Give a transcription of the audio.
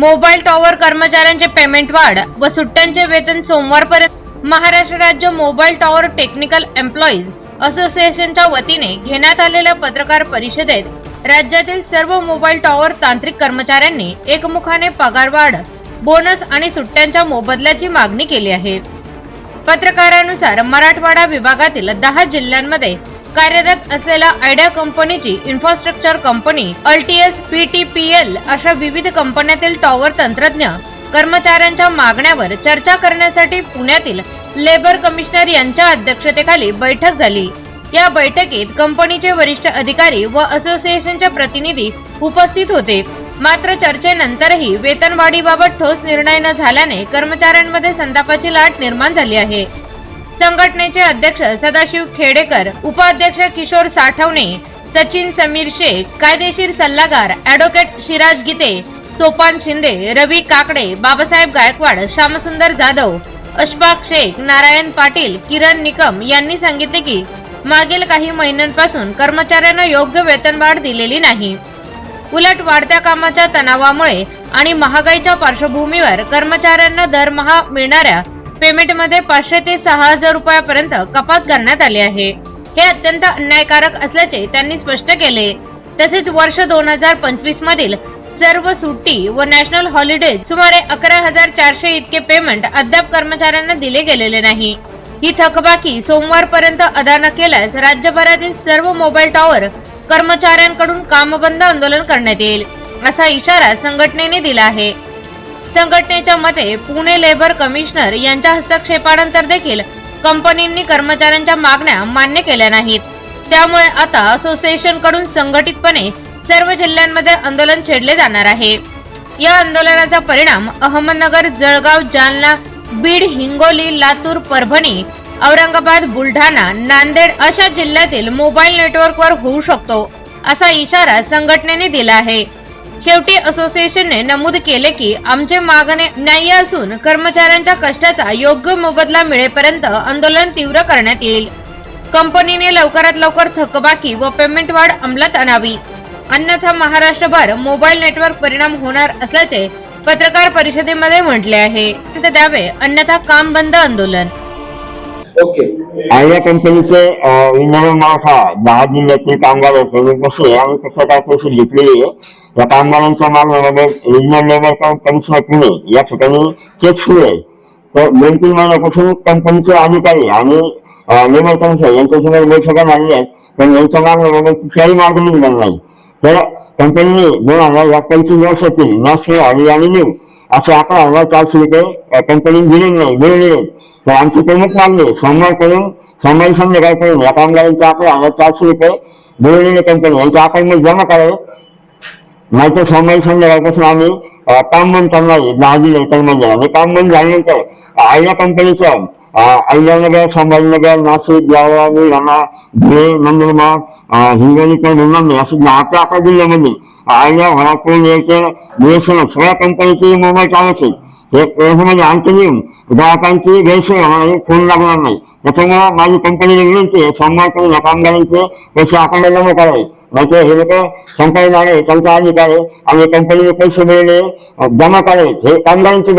Mobile tower कर्मचाऱ्यांचे payment वाढ व सुट्ट्यांचे वेतन सोमवारपर्यंत. महाराष्ट्र राज्य मोबाईल टॉवर टेक्निकल एम्प्लॉईज असोसिएशनच्या वतीने घेण्यात आलेल्या पत्रकार परिषदेत राज्यातील सर्व मोबाईल टॉवर तांत्रिक कर्मचाऱ्यांनी एकमुखाने पगारवाढ बोनस आणि सुट्ट्यांच्या मोबदल्याची मागणी केली आहे. पत्रकारानुसार मराठवाडा विभागातील दहा जिल्ह्यांमध्ये कार्यरत असलेल्या आयडिया कंपनीची इन्फ्रास्ट्रक्चर कंपनी अल्टीएस पीटीपीएल अशा विविध कंपन्यातील टॉवर तंत्रज्ञ कर्मचाऱ्यांच्या मागण्यावर चर्चा करण्यासाठी पुण्यातील लेबर कमिशनर यांच्या अध्यक्षतेखाली बैठक झाली. या बैठकीत कंपनीचे वरिष्ठ अधिकारी व असोसिएशनचे प्रतिनिधी उपस्थित होते. मात्र चर्चेनंतरही वेतनवाढीबाबत ठोस निर्णय न झाल्याने कर्मचाऱ्यांमध्ये संतापाची लाट निर्माण झाली आहे. संघटनेचे अध्यक्ष सदाशिव खेडेकर उपाध्यक्ष किशोर साठवणे सचिन समीर शेख कायदेशीर सल्लागार ॲडव्होकेट शिराज गीते सोपान शिंदे रवी काकडे बाबासाहेब गायकवाड श्यामसुंदर जाधव अशफाक शेख नारायण पाटील किरण निकम यांनी सांगितले की मागील काही महिन्यांपासून कर्मचाऱ्यांना योग्य वेतनवाढ दिलेली नाही. उलट वाढत्या कामाच्या तणावामुळे आणि महागाईच्या पार्श्वभूमीवर कर्मचाऱ्यांना दरमहा मिळणाऱ्या पेमेंटमध्ये पाचशे ते सहा हजार रुपयापर्यंत कपात करण्यात आली आहे. हे अत्यंत अन्यायकारक असल्याचे त्यांनी स्पष्ट केले. तसेच वर्ष दोन हजार पंचवीस मधील सर्व सुट्टी व नॅशनल हॉलिडेज सुमारे अकरा हजार चारशे इतके पेमेंट अद्याप कर्मचाऱ्यांना दिले गेलेले नाही. ही थकबाकी सोमवारपर्यंत अदा न केल्यास राज्यभरातील सर्व मोबाईल टॉवर कर्मचाऱ्यांकडून कामबंद आंदोलन करण्यात येईल असा इशारा संघटनेने दिला आहे. संघटनेच्या मते पुणे लेबर कमिशनर यांच्या हस्तक्षेपानंतर देखील कंपनींनी कर्मचाऱ्यांच्या मागण्या मान्य केल्या नाहीत. त्यामुळे आता असोसिएशनकडून संघटितपणे सर्व जिल्ह्यांमध्ये आंदोलन छेडले जाणार आहे. या आंदोलनाचा परिणाम अहमदनगर जळगाव जालना बीड हिंगोली लातूर परभणी औरंगाबाद बुलढाणा नांदेड अशा जिल्ह्यातील मोबाईल नेटवर्कवर होऊ शकतो असा इशारा संघटनेने दिला आहे. शेवटी असोसिएशनने नमूद केले की आमचे मागणे न्याय्य असून कर्मचाऱ्यांच्या कष्टाचा योग्य मोबदला मिळेपर्यंत आंदोलन तीव्र करण्यात येईल. कंपनीने लवकरात लवकर थकबाकी व पेमेंट वाढ अंमलात आणावी. अन्यथा महाराष्ट्रभर मोबाईल नेटवर्क परिणाम होणार असल्याचे पत्रकार परिषदेमध्ये म्हटले आहे. द्यावे अन्यथा काम बंद आंदोलन. ओके. आणि या कंपनीचे इंधन मालका दहा जिल्ह्यातील कामगार होते. आणि आम्ही काय पैसे घेतलेली आहे. या कामगारांच्या मागण्याबाबत रिजनल लेबर कमिशनर पुणे या ठिकाणी चेक सुरू आहे. तर दोन तीन महिन्यापासून कंपनीचे अधिकारी आणि लेबर कमिशनर यांच्यासमोर बैठका झाली आहेत. पण यांच्या मागण्याबाबत म्हणजे कुठलाही मार्ग निघणार नाही. तर कंपनीने दोन हजार या पंचवीस वर्षातील नॅशनल हॉलिडे आणि न्यू असे अकरा हजार चारशे रुपये कंपनीने दिले नाही दिलेले नाहीत. तर आमची प्रमुख मागणी आहे, सोमवारपर्यंत सोमवारी संध्याकाळपर्यंत या कामगारांचे अकरा हजार चारशे रुपये दिलेले कंपनी यांच्या अकाउंटमध्ये जमा करावे नाहीतर सोमवारी संध्याकाळपासून आम्ही अं, काम बंद करणार आहे दहा जिल्हे कर्मचारी आणि काम बंद झाल्यानंतर आयला कंपनीचं अहिल्यानगर संभाजीनगर नाशिक जळगाव बुलढाणा धुळे नंदुरबार अं, हिंगोली बुलढाणा असे दहा ते अकरा जिल्ह्यामध्ये आयला व्हरापूर एअरटेल बीएसएनएल सगळ्या कंपनीचे मोबाईल चालत आहेत हे याच्यामध्ये आणखी येऊन ग्राहकांची गैरसोय होणार नाही, फोन लागणार नाही त्याच्यामुळे माझी कंपनीला विनंती आहे सोमवारपर्यंत या कामगारांचे पैसे अकाउंटला जमा करावे नाहीतर हे लोक संपायला आहे त्यांचा अधिकार आहे आणि कंपनीने पैसे मिळणे अं, जमा करावे हे कामगारांचे